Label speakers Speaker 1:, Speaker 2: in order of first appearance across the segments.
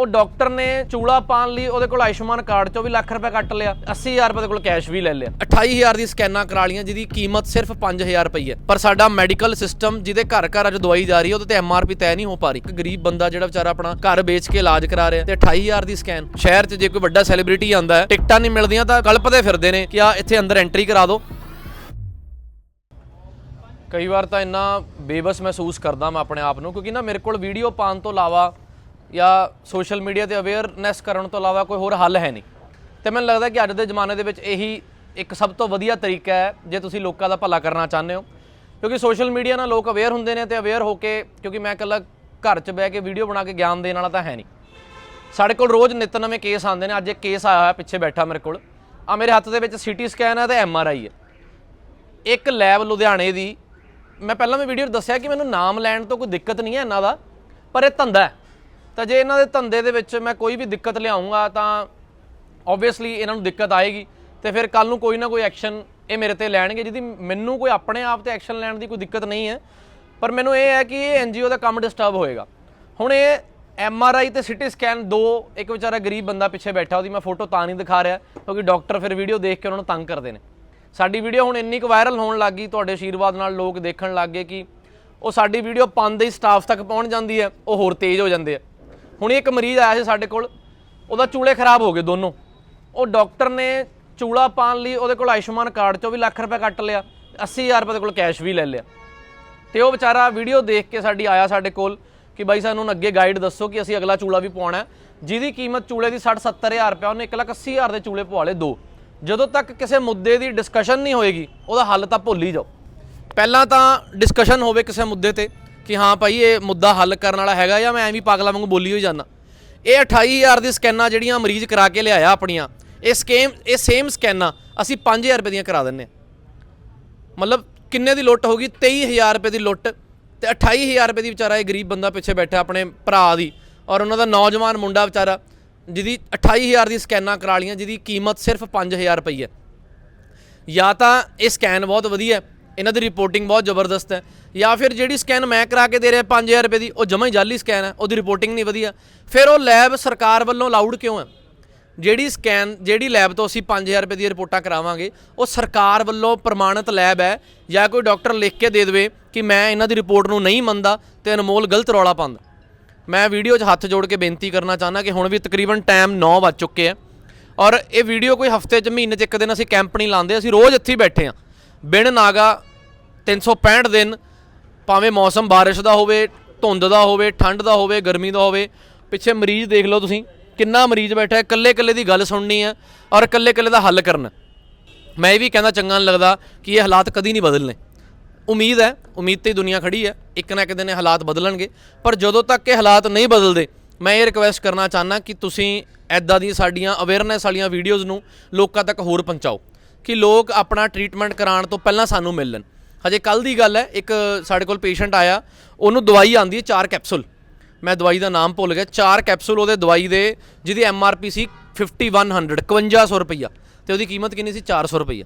Speaker 1: ਉਹ ਡਾਕਟਰ ਨੇ ਚੂੜਾ ਪਾਣ ਲਈ ਉਹਦੇ ਕੋਲ ਆਯੁਸ਼ਮਾਨ ਕਾਰਡ ਚੋਂ ਵੀ ਲੱਖ ਰੁਪਏ ਕੱਟ ਲਿਆ 80000 ਰੁਪਏ ਦੇ ਕੋਲ ਕੈਸ਼ ਵੀ ਲੈ ਲਿਆ। 28000 ਦੀ ਸਕੈਨਾਂ ਕਰਾ ਲੀਆਂ ਜਿਹਦੀ ਕੀਮਤ ਸਿਰਫ 5000 ਰੁਪਏ ਹੈ। ਪਰ ਸਾਡਾ ਮੈਡੀਕਲ ਸਿਸਟਮ ਜਿਹਦੇ ਘਰ ਘਰ ਅੱਜ ਦਵਾਈ ਜਾ ਰਹੀ ਹੈ ਉਹਦੇ ਤੇ ਐਮਆਰਪੀ ਤੈਅ ਨਹੀਂ ਹੋ ਪਾ ਰਹੀ। ਇੱਕ ਗਰੀਬ ਬੰਦਾ ਜਿਹੜਾ ਵਿਚਾਰਾ ਆਪਣਾ ਘਰ ਵੇਚ ਕੇ ਇਲਾਜ ਕਰਾ ਰਿਹਾ ਤੇ 28000 ਦੀ ਸਕੈਨ। ਸ਼ਹਿਰ 'ਚ ਜੇ ਕੋਈ ਵੱਡਾ ਸੈਲੀਬ੍ਰਿਟੀ ਆਂਦਾ ਹੈ ਟਿਕਟਾਂ ਨਹੀਂ ਮਿਲਦੀਆਂ ਤਾਂ ਕਲਪਦੇ ਫਿਰਦੇ ਨੇ ਕਿ ਆ ਇੱਥੇ ਅੰਦਰ ਐਂਟਰੀ ਕਰਾ ਦਿਓ ਕਈ ਵਾਰ ਤਾਂ ਇੰਨਾ ਬੇਬਸ ਮਹਿਸੂਸ ਕਰਦਾ ਮੈਂ ਆਪਣੇ ਆਪ ਨੂੰ ਕਿਉਂਕਿ ਨਾ ਮੇਰੇ ਕੋਲ ਵੀਡੀਓ ਪਾਉਣ ਤੋਂ ਇਲਾਵਾ ਜਾਂ ਸੋਸ਼ਲ ਮੀਡੀਆ ਤੇ ਅਵੇਅਰਨੈਸ ਕਰਨ ਤੋਂ ਇਲਾਵਾ ਕੋਈ ਹੋਰ ਹੱਲ ਹੈ ਨਹੀਂ। ਤੇ ਮੈਨੂੰ ਲੱਗਦਾ ਕਿ ਅੱਜ ਦੇ ਜ਼ਮਾਨੇ ਦੇ ਵਿੱਚ ਇਹੀ ਇੱਕ ਸਭ ਤੋਂ ਵਧੀਆ ਤਰੀਕਾ ਹੈ, ਜੇ ਤੁਸੀਂ ਲੋਕਾਂ ਦਾ ਭਲਾ ਕਰਨਾ ਚਾਹੁੰਦੇ ਹੋ। ਕਿਉਂਕਿ ਸੋਸ਼ਲ ਮੀਡੀਆ ਨਾਲ ਲੋਕ ਅਵੇਅਰ ਹੁੰਦੇ ਨੇ ਤੇ ਅਵੇਅਰ ਹੋ ਕੇ, ਕਿਉਂਕਿ ਮੈਂ ਇਕੱਲਾ ਘਰ 'ਚ ਬਹਿ ਕੇ ਵੀਡੀਓ ਬਣਾ ਕੇ ਗਿਆਨ ਦੇਣ ਵਾਲਾ ਤਾਂ ਹੈ ਨਹੀਂ। ਸਾਡੇ ਕੋਲ ਰੋਜ਼ ਨਿੱਤ ਨਵੇਂ ਕੇਸ ਆਉਂਦੇ ਨੇ, ਅੱਜ ਇੱਕ ਕੇਸ ਆਇਆ ਹੋਇਆ ਪਿੱਛੇ ਬੈਠਾ ਮੇਰੇ ਕੋਲ। ਆ ਮੇਰੇ ਹੱਥ ਦੇ ਵਿੱਚ ਸੀਟੀ ਸਕੈਨ ਹੈ ਤੇ ਐਮ ਆਰ ਆਈ ਹੈ। ਇੱਕ ਲੈਬ ਲੁਧਿਆਣੇ ਦੀ, ਮੈਂ ਪਹਿਲਾਂ ਵੀ ਵੀਡੀਓ ਦੱਸਿਆ ਕਿ ਮੈਨੂੰ ਨਾਮ ਲੈਣ ਤੋਂ ਕੋਈ ਦਿੱਕਤ ਨਹੀਂ ਹੈ ਇਹਨਾਂ ਦਾ, ਪਰ ਇਹ ਧੰਦਾ ਹੈ। ਤਾਂ ਜੇ ਇਹਨਾਂ ਦੇ ਧੰਦੇ ਦੇ ਵਿੱਚ ਮੈਂ ਕੋਈ ਵੀ ਦਿੱਕਤ ਲਿਆਉਂਗਾ, ਤਾਂ ਆਬਵੀਅਸਲੀ ਇਹਨਾਂ ਨੂੰ ਦਿੱਕਤ ਆਏਗੀ ਤੇ ਫਿਰ ਕੱਲ ਨੂੰ ਕੋਈ ਨਾ ਕੋਈ ਐਕਸ਼ਨ ਇਹ ਮੇਰੇ ਤੇ ਲੈਣਗੇ, ਜਿਹਦੀ ਮੈਨੂੰ ਕੋਈ ਆਪਣੇ ਆਪ ਤੇ ਐਕਸ਼ਨ ਲੈਣ ਦੀ ਕੋਈ ਦਿੱਕਤ ਨਹੀਂ ਹੈ। ਪਰ ਮੈਨੂੰ ਇਹ ਹੈ ਕਿ ਇਹ ਐਨਜੀਓ ਦਾ ਕੰਮ ਡਿਸਟਰਬ ਹੋਏਗਾ। ਹੁਣ ਇਹ ਐਮ ਆਰ ਆਈ ਤੇ ਸਿਟੀ ਸਕੈਨ ਦੋ, ਇੱਕ ਵਿਚਾਰਾ ਗਰੀਬ ਬੰਦਾ ਪਿੱਛੇ ਬੈਠਾ, ਉਹਦੀ ਮੈਂ ਫੋਟੋ ਤਾਂ ਨਹੀਂ ਦਿਖਾ ਰਿਹਾ, ਕਿਉਂਕਿ ਡਾਕਟਰ ਫਿਰ ਵੀਡੀਓ ਦੇਖ ਕੇ ਉਹਨਾਂ ਨੂੰ ਤੰਗ ਕਰਦੇ ਨੇ। ਸਾਡੀ ਵੀਡੀਓ ਹੁਣ ਇੰਨੀ ਕੁ ਵਾਇਰਲ ਹੋਣ ਲੱਗ ਗਈ, ਤੁਹਾਡੇ ਆਸ਼ੀਰਵਾਦ ਨਾਲ ਲੋਕ ਦੇਖਣ ਲੱਗ ਗਏ ਕਿ ਉਹ ਸਾਡੀ ਵੀਡੀਓ ਪਾਉਂਦੇ ਹੀ ਸਟਾਫ ਤੱਕ ਪਹੁੰਚ ਜਾਂਦੀ ਹੈ, ਉਹ ਹੋਰ ਤੇਜ਼ ਹੋ ਜਾਂਦੇ ਆ। ਹੁਣ ਇੱਕ ਮਰੀਜ਼ ਆਇਆ ਸੀ ਸਾਡੇ ਕੋਲ, ਉਹਦਾ ਚੂਲੇ ਖਰਾਬ ਹੋ ਗਏ ਦੋਨੋਂ। ਉਹ ਡਾਕਟਰ ਨੇ ਚੂਲਾ ਪਾਣ ਲਈ ਉਹਦੇ ਕੋਲ ਆਯੁਸ਼ਮਾਨ ਕਾਰਡ ਚੋਂ ਵੀ ਲੱਖ ਰੁਪਏ ਕੱਟ ਲਿਆ 80000 ਰੁਪਏ ਦੇ ਕੋਲ ਕੈਸ਼ ਵੀ ਲੈ ਲਿਆ। ਤੇ ਉਹ ਵਿਚਾਰਾ ਵੀਡੀਓ ਦੇਖ ਕੇ ਸਾਡੀ ਆਇਆ ਸਾਡੇ ਕੋਲ ਕਿ ਬਾਈ ਸਾਨੂੰ ਅੱਗੇ ਗਾਈਡ ਦੱਸੋ ਕਿ ਅਸੀਂ ਅਗਲਾ ਚੂਲਾ ਵੀ ਪਵਾਉਣਾ ਜਿਹਦੀ ਕੀਮਤ ਚੂਲੇ ਦੀ 60 70000 ਰੁਪਏ, ਉਹਨੇ 180000 ਦੇ ਚੂਲੇ ਪਵਾ ਲਏ ਦੋ। ਜਦੋਂ ਤੱਕ ਕਿਸੇ ਮੁੱਦੇ ਦੀ ਡਿਸਕਸ਼ਨ ਨਹੀਂ ਹੋਏਗੀ, ਉਹਦਾ ਹੱਲ ਤਾਂ ਭੁੱਲ ਹੀ ਜਾਓ। ਪਹਿਲਾਂ ਤਾਂ ਡਿਸਕਸ਼ਨ ਹੋਵੇ ਕਿਸੇ ਮੁੱਦੇ ਤੇ ਕਿ ਹਾਂ ਭਾਈ ਇਹ ਮੁੱਦਾ ਹੱਲ ਕਰਨ ਵਾਲਾ ਹੈਗਾ ਜਾਂ ਮੈਂ ਐਵੇਂ ਹੀ ਪਾਗਲਾਂ ਵਾਂਗੂ ਬੋਲੀ ਹੋਈ ਜਾਂਦਾ। ਇਹ 28000 ਦੀ ਸਕੈਨਾਂ ਜਿਹੜੀਆਂ ਮਰੀਜ਼ ਕਰਾ ਕੇ ਲਿਆਇਆ ਆਪਣੀਆਂ, ਇਹ ਸਕੇਮ, ਇਹ ਸੇਮ ਸਕੈਨਾਂ ਅਸੀਂ 5000 ਰੁਪਏ ਦੀਆਂ ਕਰਾ ਦਿੰਨੇ ਹਾਂ। ਮਤਲਬ ਕਿੰਨੇ ਦੀ ਲੁੱਟ ਹੋਗੀ 23000 ਰੁਪਏ ਦੀ ਲੁੱਟ ਤੇ 28000 ਰੁਪਏ ਦੀ ਵਿਚਾਰਾ ਇਹ ਗਰੀਬ ਬੰਦਾ ਪਿੱਛੇ ਬੈਠਾ ਆਪਣੇ ਭਰਾ ਦੀ ਔਰ ਉਹਨਾਂ ਦਾ ਨੌਜਵਾਨ ਮੁੰਡਾ ਵਿਚਾਰਾ ਜਿਹਦੀ 28000 ਦੀ ਸਕੈਨਾਂ ਕਰਾ ਲੀਆਂ ਜਿਹਦੀ ਕੀਮਤ ਸਿਰਫ 5000 ਰੁਪਏ ਹੈ। ਜਾਂ ਤਾਂ ਇਹ ਸਕੈਨ ਬਹੁਤ ਵਧੀਆ ਹੈ। ਇਹਨਾਂ ਦੀ ਰਿਪੋਰਟਿੰਗ ਬਹੁਤ ਜ਼ਬਰਦਸਤ ਹੈ। ਜਾਂ ਫਿਰ ਜਿਹੜੀ ਸਕੈਨ ਮੈਂ ਕਰਾ ਕੇ ਦੇ ਰਿਹਾ 5000 ਰੁਪਏ ਦੀ, ਉਹ ਜਮਾਂ ਹੀ ਜਾਲੀ ਸਕੈਨ ਹੈ, ਉਹਦੀ ਰਿਪੋਰਟਿੰਗ ਨਹੀਂ ਵਧੀਆ। ਫਿਰ ਉਹ ਲੈਬ ਸਰਕਾਰ ਵੱਲੋਂ ਅਲਾਉਡ ਕਿਉਂ ਹੈ? ਜਿਹੜੀ ਸਕੈਨ ਜਿਹੜੀ ਲੈਬ ਤੋਂ ਅਸੀਂ 5000 ਰੁਪਏ ਦੀ ਰਿਪੋਰਟਾਂ ਕਰਾਵਾਂਗੇ, ਉਹ ਸਰਕਾਰ ਵੱਲੋਂ ਪ੍ਰਮਾਣਿਤ ਲੈਬ ਹੈ, ਜਾਂ ਕੋਈ ਡਾਕਟਰ ਲਿਖ ਕੇ ਦੇ ਦੇਵੇ ਕਿ ਮੈਂ ਇਹਨਾਂ ਦੀ ਰਿਪੋਰਟ ਨੂੰ ਨਹੀਂ ਮੰਨਦਾ ਤੇ ਅਨਮੋਲ ਗਲਤ ਰੌਲਾ ਪਾਉਂਦਾ। ਮੈਂ ਵੀਡੀਓ 'ਚ ਹੱਥ ਜੋੜ ਕੇ ਬੇਨਤੀ ਕਰਨਾ ਚਾਹੁੰਦਾ ਕਿ ਹੁਣ ਵੀ ਤਕਰੀਬਨ ਟਾਈਮ 9 ਵੱਜ ਚੁੱਕੇ ਆ। ਔਰ ਇਹ ਵੀਡੀਓ ਕੋਈ ਹਫ਼ਤੇ 'ਚ, ਮਹੀਨੇ 'ਚ ਇੱਕ ਦਿਨ ਅਸੀਂ ਕੈਂਪ ਨਹੀਂ ਲਾਉਂਦੇ, ਅਸੀਂ ਰੋਜ਼ ਇੱਥੇ ਹੀ ਬੈਠੇ ਆ ਬਿਨ ਨਾਗਾ 365 ਦਿਨ, ਭਾਵੇਂ ਮੌਸਮ ਬਾਰਿਸ਼ ਦਾ ਹੋਵੇ, ਧੁੰਦ ਦਾ ਹੋਵੇ, ਠੰਡ ਦਾ ਹੋਵੇ, ਗਰਮੀ ਦਾ ਹੋਵੇ, ਪਿੱਛੇ ਮਰੀਜ਼ ਦੇਖ ਲਓ ਤੁਸੀਂ, ਕਿੰਨਾ ਮਰੀਜ਼ ਬੈਠਾ ਹੈ ਇਕੱਲੇ ਇਕੱਲੇ ਦੀ ਗੱਲ ਸੁਣਨੀ ਹੈ ਔਰ ਇਕੱਲੇ ਇਕੱਲੇ ਦਾ ਹੱਲ ਕਰਨਾ। ਮੈਂ ਇਹ ਵੀ ਕਹਿੰਦਾ ਚੰਗਾ ਨਹੀਂ ਲੱਗਦਾ ਕਿ ਇਹ ਹਾਲਾਤ ਕਦੀ ਨਹੀਂ ਬਦਲਨੇ। ਉਮੀਦ ਹੈ, ਉਮੀਦ ਤੇ ਹੀ ਦੁਨੀਆ ਖੜੀ ਹੈ, ਇੱਕ ਨਾ ਇੱਕ ਦਿਨ ਇਹ ਹਾਲਾਤ ਬਦਲਣਗੇ, ਪਰ ਜਦੋਂ ਤੱਕ ਇਹ ਹਾਲਾਤ ਨਹੀਂ ਬਦਲਦੇ, ਮੈਂ ਇਹ ਰਿਕਵੈਸਟ ਕਰਨਾ ਚਾਹਨਾ ਕਿ ਤੁਸੀਂ ਐਦਾਂ ਦੀ ਸਾਡੀਆਂ ਅਵੇਅਰਨੈਸ ਵਾਲੀਆਂ ਵੀਡੀਓਜ਼ ਨੂੰ ਲੋਕਾਂ ਤੱਕ ਹੋਰ ਪਹੁੰਚਾਓ। ਕਿ ਲੋਕ ਆਪਣਾ ਟ੍ਰੀਟਮੈਂਟ ਕਰਾਉਣ ਤੋਂ ਪਹਿਲਾਂ ਸਾਨੂੰ ਮਿਲਣ। ਹਜੇ ਕੱਲ ਦੀ ਗੱਲ ਹੈ, ਇੱਕ ਸਾਡੇ ਕੋਲ ਪੇਸ਼ੈਂਟ ਆਇਆ, ਉਹਨੂੰ ਦਵਾਈ ਆਂਦੀ ਹੈ 4 ਕੈਪਸੂਲ ਮੈਂ ਦਵਾਈ ਦਾ ਨਾਮ ਭੁੱਲ ਗਿਆ 4 ਕੈਪਸੂਲ ਉਹਦੇ ਦਵਾਈ ਦੇ, ਜਿਹਦੀ ਐਮ ਆਰ ਪੀ ਸੀ 5100 5100 ਰੁਪਈਆ। ਤੇ ਉਹਦੀ ਕੀਮਤ ਕਿੰਨੀ ਸੀ? 400 ਰੁਪਈਆ।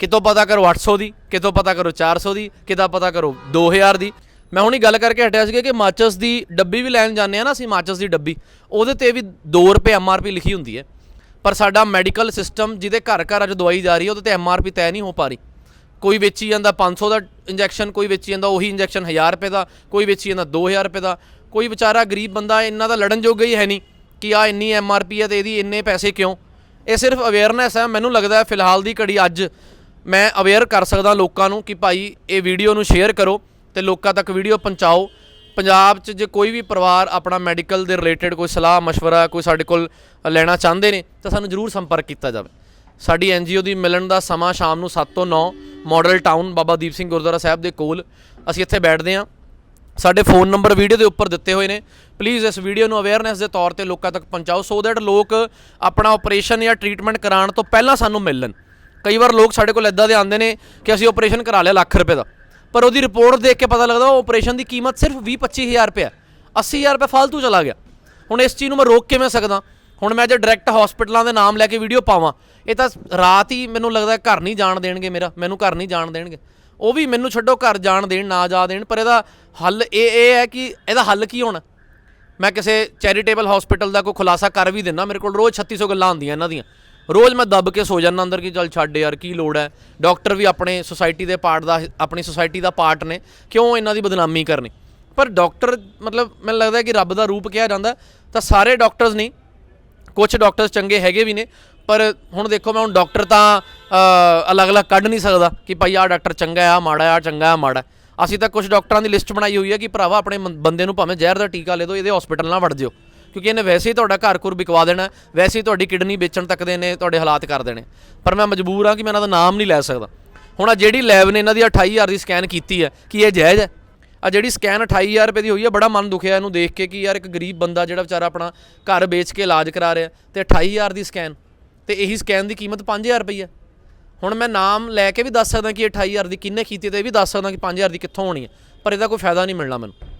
Speaker 1: ਕਿਤੋਂ ਪਤਾ ਕਰੋ 800 ਦੀ, ਕਿਤੋਂ ਪਤਾ ਕਰੋ 400 ਦੀ, ਕਿਤੋਂ ਪਤਾ ਕਰੋ 2000 ਦੀ। ਮੈਂ ਹੁਣੀ ਗੱਲ ਕਰਕੇ ਹਟਿਆ ਸੀਗਾ ਕਿ ਮਾਚਸ ਦੀ ਡੱਬੀ ਵੀ ਲੈਣ ਜਾਂਦੇ ਆ ਨਾ ਅਸੀਂ, ਮਾਚਸ ਦੀ ਡੱਬੀ, ਉਹਦੇ ਤੇ ਵੀ 2 ਰੁਪਏ ਐਮ ਆਰ ਪੀ ਲਿਖੀ ਹੁੰਦੀ ਹੈ। ਪਰ ਸਾਡਾ ਮੈਡੀਕਲ ਸਿਸਟਮ ਜਿਹਦੇ ਘਰ ਘਰ ਅੱਜ ਦਵਾਈ ਜਾ ਰਹੀ ਹੈ, ਉਹਦੇ ਤੇ ਐਮ ਆਰ ਪੀ ਤੈਅ ਨਹੀਂ ਹੋ ਪਾ ਰਹੀ। ਕੋਈ ਵੇਚੀ ਜਾਂਦਾ 500 ਦਾ ਇੰਜੈਕਸ਼ਨ, ਕੋਈ ਵੇਚੀ ਜਾਂਦਾ ਉਹੀ ਇੰਜੈਕਸ਼ਨ 1000 ਰੁਪਏ ਦਾ, ਕੋਈ ਵੇਚੀ ਜਾਂਦਾ 2000 ਰੁਪਏ ਦਾ। ਕੋਈ ਵਿਚਾਰਾ ਗਰੀਬ ਬੰਦਾ ਇੰਨਾ ਦਾ ਲੜਨ ਜੋਗਾ ਹੀ ਹੈ ਨਹੀਂ ਕਿ ਆ ਇੰਨੀ ਐਮ ਆਰ ਪੀ ਹੈ ਤੇ ਇਹਦੀ ਇੰਨੇ ਪੈਸੇ ਕਿਉਂ? ਇਹ ਸਿਰਫ ਅਵੇਅਰਨੈਸ ਹੈ। ਮੈਨੂੰ ਲੱਗਦਾ ਹੈ ਫਿਲਹਾਲ ਦੀ ਘੜੀ ਅੱਜ ਮੈਂ ਅਵੇਅਰ ਕਰ ਸਕਦਾ ਲੋਕਾਂ ਨੂੰ ਕਿ ਭਾਈ ਇਹ ਵੀਡੀਓ ਨੂੰ ਸ਼ੇਅਰ ਕਰੋ ਤੇ ਲੋਕਾਂ ਤੱਕ ਵੀਡੀਓ ਪਹੁੰਚਾਓ। ਪੰਜਾਬ 'ਚ ਜੇ ਕੋਈ ਵੀ ਪਰਿਵਾਰ ਆਪਣਾ ਮੈਡੀਕਲ ਦੇ ਰਿਲੇਟਡ ਕੋਈ ਸਲਾਹ مشਵਰਾ ਕੋਈ ਸਾਡੇ ਕੋਲ ਲੈਣਾ ਚਾਹੁੰਦੇ ਨੇ, ਤਾਂ ਸਾਨੂੰ ਜ਼ਰੂਰ ਸੰਪਰਕ ਕੀਤਾ ਜਾਵੇ। ਸਾਡੀ ਐਨਜੀਓ ਦੀ ਮਿਲਣ ਦਾ ਸਮਾਂ ਸ਼ਾਮ ਨੂੰ 7 ਤੋਂ 9 ਮਾਡਲ ਟਾਊਨ ਬਾਬਾ ਦੀਪ ਸਿੰਘ ਗੁਰਦੁਆਰਾ ਸਾਹਿਬ ਦੇ ਕੋਲ। ਅਸੀਂ ਇੱਥੇ ਬੈਠਦੇ ਹਾਂ। ਸਾਡੇ ਫੋਨ ਨੰਬਰ ਵੀਡੀਓ ਦੇ ਉੱਪਰ ਦਿੱਤੇ ਹੋਏ ਨੇ। ਪਲੀਜ਼ ਇਸ ਵੀਡੀਓ ਨੂੰ ਅਵੇਅਰਨੈਸ ਦੇ ਤੌਰ ਤੇ ਲੋਕਾਂ ਤੱਕ ਪਹੁੰਚਾਓ ਸੋ ਦੈਟ ਲੋਕ ਆਪਣਾ ਆਪਰੇਸ਼ਨ ਜਾਂ ਟ੍ਰੀਟਮੈਂਟ ਕਰਾਉਣ ਤੋਂ ਪਹਿਲਾਂ ਸਾਨੂੰ ਮਿਲਣ। ਕਈ ਵਾਰ ਲੋਕ ਸਾਡੇ ਕੋਲ ਇਦਾਂ ਦੇ ਆਉਂਦੇ ਨੇ ਕਿ ਅਸੀਂ ਆਪਰੇਸ਼ਨ ਕਰਾ ਲਿਆ ਲੱਖ ਰੁਪਏ ਦਾ। ਪਰ ਉਹਦੀ ਰਿਪੋਰਟ ਦੇਖ ਕੇ ਪਤਾ ਲੱਗਦਾ ਉਹ ਆਪਰੇਸ਼ਨ ਦੀ ਕੀਮਤ ਸਿਰਫ 20 25000 ਰੁਪਏ ਹੈ। 80000 ਰੁਪਏ ਫालतू ਚਲਾ ਗਿਆ। ਹੁਣ ਇਸ ਚੀਜ਼ ਨੂੰ ਮੈਂ ਰੋਕ ਕਿਵੇਂ ਸਕਦਾ? ਹੁਣ ਮੈਂ ਜੇ ਡਾਇਰੈਕਟ ਹਸਪੀਟਲਾਂ ਦੇ ਨਾਮ ਲੈ ਕੇ ਵੀਡੀਓ ਪਾਵਾਂ। ਇਹ ਤਾਂ ਰਾਤ ਹੀ ਮੈਨੂੰ ਲੱਗਦਾ ਘਰ ਨਹੀਂ ਜਾਣ ਦੇਣਗੇ ਮੇਰਾ। ਮੈਨੂੰ ਘਰ ਨਹੀਂ ਜਾਣ ਦੇਣਗੇ। ਉਹ ਵੀ ਮੈਨੂੰ ਛੱਡੋ ਘਰ ਜਾਣ ਦੇਣ, ਨਾ ਜਾ ਦੇਣ, ਪਰ ਇਹਦਾ ਹੱਲ ਇਹ ਇਹ ਹੈ ਕਿ ਇਹਦਾ ਹੱਲ ਕੀ ਹੋਣਾ? ਮੈਂ ਕਿਸੇ ਚੈਰੀਟੇਬਲ ਹਸਪੀਟਲ ਦਾ ਕੋਈ ਖੁਲਾਸਾ ਕਰ ਵੀ ਦਿੰਦਾ। ਮੇਰੇ ਕੋਲ ਰੋਜ਼ 3600 ਗੱਲਾਂ ਆਉਂਦੀਆਂ ਇਹਨਾਂ ਦੀਆਂ। ਰੋਜ਼ ਮੈਂ ਦੱਬ ਕੇ ਸੋ ਜਾਂਦਾ ਅੰਦਰ ਕਿ ਚੱਲ ਛੱਡ ਯਾਰ, ਕੀ ਲੋੜ ਹੈ? ਡਾਕਟਰ ਵੀ ਆਪਣੇ ਸੁਸਾਇਟੀ ਦੇ ਪਾਰਟ ਦਾ, ਆਪਣੀ ਸੁਸਾਇਟੀ ਦਾ ਪਾਰਟ ਨੇ, ਕਿਉਂ ਇਹਨਾਂ ਦੀ ਬਦਨਾਮੀ ਕਰਨੀ? ਪਰ ਡਾਕਟਰ, ਮਤਲਬ ਮੈਨੂੰ ਲੱਗਦਾ ਕਿ ਰੱਬ ਦਾ ਰੂਪ ਕਿਹਾ ਜਾਂਦਾ ਤਾਂ ਸਾਰੇ ਡਾਕਟਰਸ ਨਹੀਂ ਕੁਝ ਡਾਕਟਰਸ ਚੰਗੇ ਹੈਗੇ ਵੀ ਨੇ, ਪਰ ਹੁਣ ਦੇਖੋ ਮੈਂ ਹੁਣ ਡਾਕਟਰ ਤਾਂ ਅਲੱਗ-ਅਲੱਗ ਕੱਢ ਨਹੀਂ ਸਕਦਾ ਕਿ ਭਾਈ ਆਹ ਡਾਕਟਰ ਚੰਗਾ ਹੈ ਆ ਮਾੜਾ ਹੈ ਆ ਚੰਗਾ ਆ ਮਾੜਾ ਅਸੀਂ ਤਾਂ ਕੁਝ ਡਾਕਟਰਾਂ ਦੀ ਲਿਸਟ ਬਣਾਈ ਹੋਈ ਹੈ ਕਿ ਭਰਾਵਾ ਆਪਣੇ ਬੰਦੇ ਨੂੰ ਭਾਵੇਂ ਜ਼ਹਿਰ ਦਾ ਟੀਕਾ ਲੈ ਦਿਓ, ਇਹਦੇ ਹਸਪੀਟਲ ਨਾਲ ਵੜ ਜਿਓ। ਕਿਉਂਕਿ ਇਹਨੇ ਵੈਸੇ ਹੀ ਤੁਹਾਡਾ ਘਰ ਘੁਰ ਵਿਕਵਾ ਦੇਣਾ, ਵੈਸੇ ਹੀ ਤੁਹਾਡੀ ਕਿਡਨੀ ਵੇਚਣ ਤੱਕ ਦੇ ਨੇ ਤੁਹਾਡੇ ਹਾਲਾਤ ਕਰ ਦੇਣੇ। ਪਰ ਮੈਂ ਮਜਬੂਰ ਹਾਂ ਕਿ ਮੈਂ ਇਹਨਾਂ ਦਾ ਨਾਮ ਨਹੀਂ ਲੈ ਸਕਦਾ। ਹੁਣ ਆ ਜਿਹੜੀ ਲੈਬ ਨੇ ਇਹਨਾਂ ਦੀ 28000 ਦੀ ਸਕੈਨ ਕੀਤੀ ਹੈ, ਕਿ ਇਹ ਜਾਇਜ਼ ਹੈ? ਆ ਜਿਹੜੀ ਸਕੈਨ 28000 ਰੁਪਏ ਦੀ ਹੋਈ ਹੈ, ਬੜਾ ਮਨ ਦੁਖਿਆ ਇਹਨੂੰ ਦੇਖ ਕੇ ਕਿ ਯਾਰ ਇੱਕ ਗਰੀਬ ਬੰਦਾ ਜਿਹੜਾ ਵਿਚਾਰਾ ਆਪਣਾ ਘਰ ਵੇਚ ਕੇ ਇਲਾਜ ਕਰਾ ਰਿਹਾ ਤੇ 28000 ਦੀ ਸਕੈਨ, ਤੇ ਇਹੀ ਸਕੈਨ ਦੀ ਕੀਮਤ 5000 ਰੁਪਏ ਹੈ। ਹੁਣ ਮੈਂ ਨਾਮ ਲੈ ਕੇ ਵੀ ਦੱਸ ਸਕਦਾ ਕਿ ਇਹ 28000 ਦੀ ਕਿੰਨੇ ਕੀਤੀ ਤੇ ਇਹ ਵੀ ਦੱਸ ਸਕਦਾ ਕਿ 5000 ਦੀ ਕਿੱਥੋਂ ਹੋਣੀ ਹੈ, ਪਰ ਇਹਦਾ ਕੋਈ ਫਾਇਦਾ ਨਹੀਂ ਮਿਲਣਾ ਮੈਨੂੰ।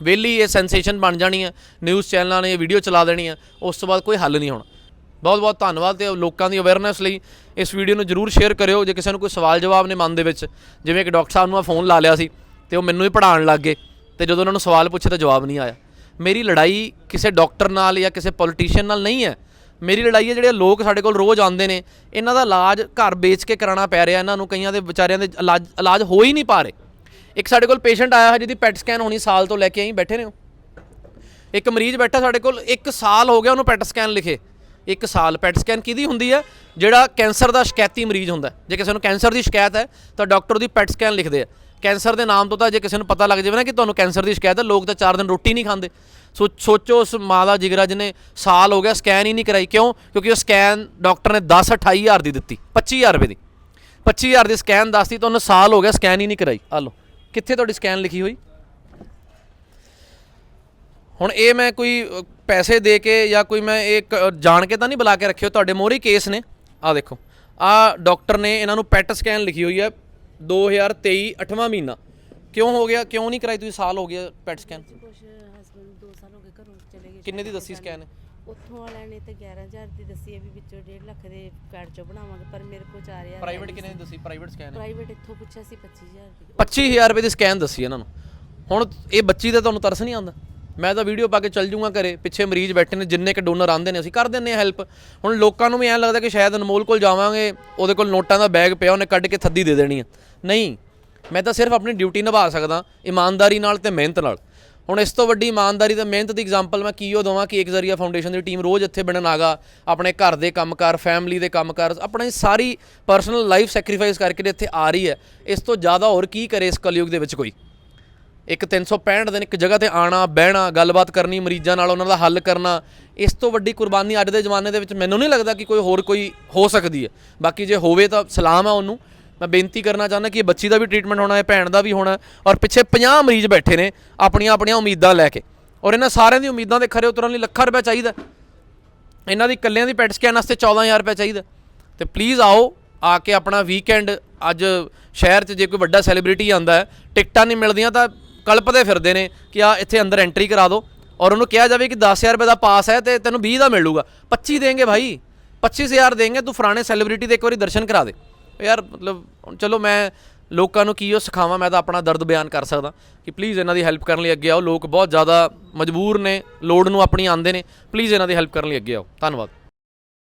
Speaker 1: ਵੇਲੀ ਇਹ ਸੈਂਸੇਸ਼ਨ ਬਣ ਜਾਣੀ ਹੈ ਨਿਊਜ਼ ਚੈਨਲਾਂ ਨੇ ਇਹ ਵੀਡੀਓ ਚਲਾ ਦੇਣੀ ਹੈ ਉਸ ਤੋਂ ਬਾਅਦ ਕੋਈ ਹੱਲ ਨਹੀਂ ਹੋਣਾ। ਬਹੁਤ ਬਹੁਤ ਧੰਨਵਾਦ ਤੇ ਲੋਕਾਂ ਦੀ ਅਵੇਅਰਨੈਸ ਲਈ ਇਸ ਵੀਡੀਓ ਨੂੰ ਜਰੂਰ ਸ਼ੇਅਰ ਕਰਿਓ, ਜੇ ਕਿਸੇ ਨੂੰ ਕੋਈ ਸਵਾਲ ਜਵਾਬ ਨੇ ਮਨ ਦੇ ਵਿੱਚ, ਜਿਵੇਂ ਕਿ ਡਾਕਟਰ ਸਾਹਿਬ ਨੂੰ ਮੈਂ ਫੋਨ ਲਾ ਲਿਆ ਸੀ ਤੇ ਉਹ ਮੈਨੂੰ ਹੀ ਪੜਾਉਣ ਲੱਗ ਗਏ ਤੇ ਜਦੋਂ ਉਹਨਾਂ ਨੂੰ ਸਵਾਲ ਪੁੱਛੇ ਤਾਂ ਜਵਾਬ ਨਹੀਂ ਆਇਆ। ਮੇਰੀ ਲੜਾਈ ਕਿਸੇ ਡਾਕਟਰ ਨਾਲ ਜਾਂ ਕਿਸੇ ਪੋਲੀਟੀਸ਼ੀਅਨ ਨਾਲ ਨਹੀਂ ਹੈ। ਮੇਰੀ ਲੜਾਈ ਹੈ ਜਿਹੜੇ ਲੋਕ ਸਾਡੇ ਕੋਲ ਰੋਜ਼ ਆਉਂਦੇ ਨੇ, ਇਹਨਾਂ ਦਾ ਇਲਾਜ ਘਰ ਵੇਚ ਕੇ ਕਰਾਉਣਾ ਪੈ ਰਿਹਾ, ਇਹਨਾਂ ਨੂੰ ਕਈਆਂ ਦੇ ਵਿਚਾਰਿਆਂ ਦੇ ਇਲਾਜ ਇਲਾਜ ਹੋ ਹੀ ਨਹੀਂ ਪਾ ਰਹੇ। ਇੱਕ ਸਾਡੇ ਕੋਲ ਪੇਸ਼ੈਂਟ ਆਇਆ ਹੈ ਜਿਹਦੀ ਪੈਟ ਸਕੈਨ ਹੋਣੀ ਸਾਲ ਤੋਂ ਲੈ ਕੇ ਆਈ, ਬੈਠੇ ਨੇ ਉਹ। ਇੱਕ ਮਰੀਜ਼ ਬੈਠਾ ਸਾਡੇ ਕੋਲ 1 ਸਾਲ ਹੋ ਗਿਆ ਉਹਨੂੰ ਪੈਟ ਸਕੈਨ ਲਿਖੇ। 1 ਸਾਲ, ਪੈਟ ਸਕੈਨ ਕਿਹਦੀ ਹੁੰਦੀ ਹੈ? ਜਿਹੜਾ ਕੈਂਸਰ ਦਾ ਸ਼ਿਕਾਇਤੀ ਮਰੀਜ਼ ਹੁੰਦਾ ਜੇ ਕਿਸੇ ਨੂੰ ਕੈਂਸਰ ਦੀ ਸ਼ਿਕਾਇਤ ਹੈ, ਤਾਂ ਡਾਕਟਰ ਉਹਦੀ ਪੈਟ ਸਕੈਨ ਲਿਖਦੇ ਆ। ਕੈਂਸਰ ਦੇ ਨਾਮ ਤੋਂ ਤਾਂ ਜੇ ਕਿਸੇ ਨੂੰ ਪਤਾ ਲੱਗ ਜਾਵੇ ਨਾ ਕਿ ਤੁਹਾਨੂੰ ਕੈਂਸਰ ਦੀ ਸ਼ਿਕਾਇਤ ਹੈ, ਲੋਕ ਤਾਂ 4 ਦਿਨ ਰੋਟੀ ਨਹੀਂ ਖਾਂਦੇ। ਸੋ ਸੋਚੋ ਉਸ ਮਾਂ ਦਾ ਜਿਗਰਾ ਜਿਹਨੇ ਸਾਲ ਹੋ ਗਿਆ ਸਕੈਨ ਹੀ ਨਹੀਂ ਕਰਾਈ। ਕਿਉਂ? ਕਿਉਂਕਿ ਉਹ ਸਕੈਨ ਡਾਕਟਰ ਨੇ 10 28000 ਦੀ ਦਿੱਤੀ 25000 ਰੁਪਏ ਦੀ। 25000 ਦੀ ਸਕੈਨ ਦੱਸਤੀ ਤਾਂ ਉਹਨੇ ਸਾਲ ਹੋ ਗਿਆ ਸਕੈਨ ਹੀ ਨਹੀਂ ਕਰਾਈ। ਆ ਲਓ। ਕਿੱਥੇ ਤੁਹਾਡੀ ਸਕੈਨ ਲਿਖੀ ਹੋਈ? ਹੁਣ ਇਹ ਮੈਂ ਕੋਈ ਪੈਸੇ ਦੇ ਕੇ ਜਾਂ ਕੋਈ ਮੈਂ ਇਹ ਜਾਣ ਕੇ ਤਾਂ ਨਹੀਂ ਬੁਲਾ ਕੇ ਰੱਖਿਓ ਤੁਹਾਡੇ ਮੋਹਰੇ ਕੇਸ ਨੇ। ਆ ਦੇਖੋ। ਆ ਡਾਕਟਰ ਨੇ ਇਹਨਾਂ ਨੂੰ ਪੈਟ ਸਕੈਨ ਲਿਖੀ ਹੋਈ ਹੈ 2023 8ਵਾਂ ਮਹੀਨਾ। ਕਿਉਂ ਹੋ ਗਿਆ? ਕਿਉਂ ਨਹੀਂ ਕਰਾਈ ਤੁਸੀਂ? ਸਾਲ ਹੋ ਗਿਆ ਪੈਟ ਸਕੈਨ?
Speaker 2: ਕੁਛ ਹਸਬੰਡ 2 ਸਾਲ ਹੋ ਗਏ ਘਰੋਂ ਚਲੇ ਗਏ
Speaker 1: ਕਿੰਨੇ ਦੀ ਦੱਸੀ ਸਕੈਨ?
Speaker 2: ਉੱਥੋਂ ਵਾਲਿਆਂ ਨੇ ਤੇ 11000 ਦੀ ਦੱਸੀ ਹੈ ਵੀ ਵਿੱਚੋਂ 1.5 ਲੱਖ ਦੇ ਕਾਰਡ ਚੋਂ ਬਣਾਵਾਂਗੇ ਪਰ ਮੇਰੇ ਕੋਲ 4000
Speaker 1: ਪ੍ਰਾਈਵੇਟ ਕਿੰਨੇ ਦੀ ਦੱਸੀ? ਪ੍ਰਾਈਵੇਟ ਸਕੈਨ
Speaker 2: ਪ੍ਰਾਈਵੇਟ ਇੱਥੋਂ ਪੁੱਛਿਆ ਸੀ 25000 ਦੀ।
Speaker 1: 25000 ਰੁਪਏ ਦੀ ਸਕੈਨ ਦੱਸੀ ਇਹਨਾਂ ਨੂੰ। ਹੁਣ ਇਹ ਬੱਚੀ ਦਾ ਤੁਹਾਨੂੰ ਤਰਸ ਨਹੀਂ ਆਉਂਦਾ? ਮੈਂ ਤਾਂ ਵੀਡੀਓ ਪਾ ਕੇ ਚੱਲ ਜੂੰਗਾ ਘਰੇ। ਪਿੱਛੇ ਮਰੀਜ਼ ਬੈਠੇ ਨੇ ਜਿੰਨੇ ਕ ਡੋਨਰ ਆਂਦੇ ਨੇ ਅਸੀਂ ਕਰ ਦਿੰਨੇ ਆ ਹੈਲਪ ਹੁਣ ਲੋਕਾਂ ਨੂੰ ਵੀ ਐਂ ਲੱਗਦਾ ਕਿ ਸ਼ਾਇਦ ਅਨਮੋਲ ਕੋਲ ਜਾਵਾਂਗੇ ਉਹਦੇ ਕੋਲ ਨੋਟਾਂ ਦਾ ਬੈਗ ਪਿਆ ਉਹਨੇ ਕੱਢ ਕੇ ਥੱਦੀ ਦੇ ਦੇਣੀ ਆ ਨਹੀਂ ਮੈਂ ਤਾਂ ਸਿਰਫ ਆਪਣੀ ਡਿਊਟੀ ਨਿਭਾ ਸਕਦਾ ਇਮਾਨਦਾਰੀ ਨਾਲ ਤੇ ਮਿਹਨਤ ਨਾਲ। ਹੁਣ ਇਸ ਤੋਂ ਵੱਡੀ ਇਮਾਨਦਾਰੀ ਤੇ ਮਿਹਨਤ ਦੀ ਐਗਜ਼ਾਮਪਲ ਮੈਂ ਕੀ ਉਹ ਦਵਾਂ ਕਿ ਇੱਕ ਜ਼ਰੀਆ ਫਾਊਂਡੇਸ਼ਨ ਦੀ ਟੀਮ ਰੋਜ਼ ਇੱਥੇ ਬਣਨ ਆਗਾ ਆਪਣੇ ਘਰ ਦੇ ਕੰਮਕਾਰ ਫੈਮਿਲੀ ਦੇ ਕੰਮਕਾਰ ਆਪਣੀ ਸਾਰੀ ਪਰਸਨਲ ਲਾਈਫ ਸੈਕਰੀਫਾਈਸ ਕਰਕੇ ਤੇ ਇੱਥੇ ਆ ਰਹੀ ਹੈ। ਇਸ ਤੋਂ ਜ਼ਿਆਦਾ ਹੋਰ ਕੀ ਕਰੇ ਇਸ ਕਲਯੁਗ ਦੇ ਵਿੱਚ ਕੋਈ? ਇੱਕ 365 ਦਿਨ ਇੱਕ ਜਗ੍ਹਾ ਤੇ ਆਣਾ ਬਹਿਣਾ, ਗੱਲਬਾਤ ਕਰਨੀ, ਮਰੀਜ਼ਾਂ ਨਾਲ ਉਹਨਾਂ ਦਾ ਹੱਲ ਕਰਨਾ, ਇਸ ਤੋਂ ਵੱਡੀ ਕੁਰਬਾਨੀ ਅੱਜ ਦੇ ਜ਼ਮਾਨੇ ਦੇ ਵਿੱਚ ਮੈਨੂੰ ਨਹੀਂ ਲੱਗਦਾ ਕਿ ਕੋਈ ਹੋਰ ਕੋਈ ਹੋ ਸਕਦੀ ਹੈ। ਬਾਕੀ ਜੇ ਹੋਵੇ ਤਾਂ ਸਲਾਮ ਹੈ ਉਹਨੂੰ। ਮੈਂ ਬੇਨਤੀ ਕਰਨਾ ਚਾਹੁੰਦਾ ਕਿ ਇਹ ਬੱਚੀ ਦਾ ਵੀ ਟ੍ਰੀਟਮੈਂਟ ਹੋਣਾ ਹੈ ਭੈਣ ਦਾ ਵੀ ਹੋਣਾ ਔਰ ਪਿੱਛੇ 50 ਮਰੀਜ਼ ਬੈਠੇ ਨੇ ਆਪਣੀਆਂ ਆਪਣੀਆਂ ਉਮੀਦਾਂ ਲੈ ਕੇ ਔਰ ਇਹਨਾਂ ਸਾਰਿਆਂ ਦੀ ਉਮੀਦਾਂ ਦੇ ਖਰੇ ਉਤਰਨ ਲਈ ਲੱਖਾਂ ਰੁਪਏ ਚਾਹੀਦਾ। ਇਹਨਾਂ ਦੀ ਇਕੱਲਿਆਂ ਦੀ ਪੈਟ ਸਕੈਨ ਵਾਸਤੇ 14000 ਰੁਪਏ ਚਾਹੀਦਾ। ਤੇ ਪਲੀਜ਼ ਆਓ, ਆ ਕੇ ਆਪਣਾ ਵੀਕਐਂਡ ਅੱਜ ਸ਼ਹਿਰ 'ਚ ਜੇ ਕੋਈ ਵੱਡਾ ਸੈਲੀਬ੍ਰਿਟੀ ਆਂਦਾ ਹੈ ਟਿਕਟਾਂ ਨਹੀਂ ਮਿਲਦੀਆਂ ਤਾਂ ਕਲਪਦੇ ਫਿਰਦੇ ਨੇ ਕਿ ਆ ਇੱਥੇ ਅੰਦਰ ਐਂਟਰੀ ਕਰਾ ਦਿਓ ਔਰ ਉਹਨੂੰ ਕਿਹਾ ਜਾਵੇ ਕਿ 10000 ਰੁਪਏ ਦਾ ਪਾਸ ਹੈ ਤੇ ਤੈਨੂੰ 20 ਦਾ ਮਿਲੂਗਾ। 25 ਦੇਂਗੇ ਭਾਈ 25000 ਦੇਂਗੇ ਤੂੰ ਫਰਾਣੇ ਸੈਲੀਬ੍ਰਿਟੀ ਦੇ ਇੱਕ ਵਾਰੀ ਦਰਸ਼ਨ ਕਰਾ ਦੇ। ਯਾਰ ਮਤਲਬ, ਚਲੋ ਮੈਂ ਲੋਕਾਂ ਨੂੰ ਕੀ ਉਹ ਸਿਖਾਵਾਂ, ਮੈਂ ਤਾਂ ਆਪਣਾ ਦਰਦ ਬਿਆਨ ਕਰ ਸਕਦਾ। ਕਿ ਪਲੀਜ਼ ਇਹਨਾਂ ਦੀ ਹੈਲਪ ਕਰਨ ਲਈ ਅੱਗੇ ਆਓ, ਲੋਕ ਬਹੁਤ ਜ਼ਿਆਦਾ ਮਜਬੂਰ ਨੇ, ਲੋੜ ਨੂੰ ਆਪਣੀ ਆਂਦੇ ਨੇ ਪਲੀਜ਼ ਇਹਨਾਂ ਦੀ ਹੈਲਪ ਕਰਨ ਲਈ ਅੱਗੇ ਆਓ। ਧੰਨਵਾਦ।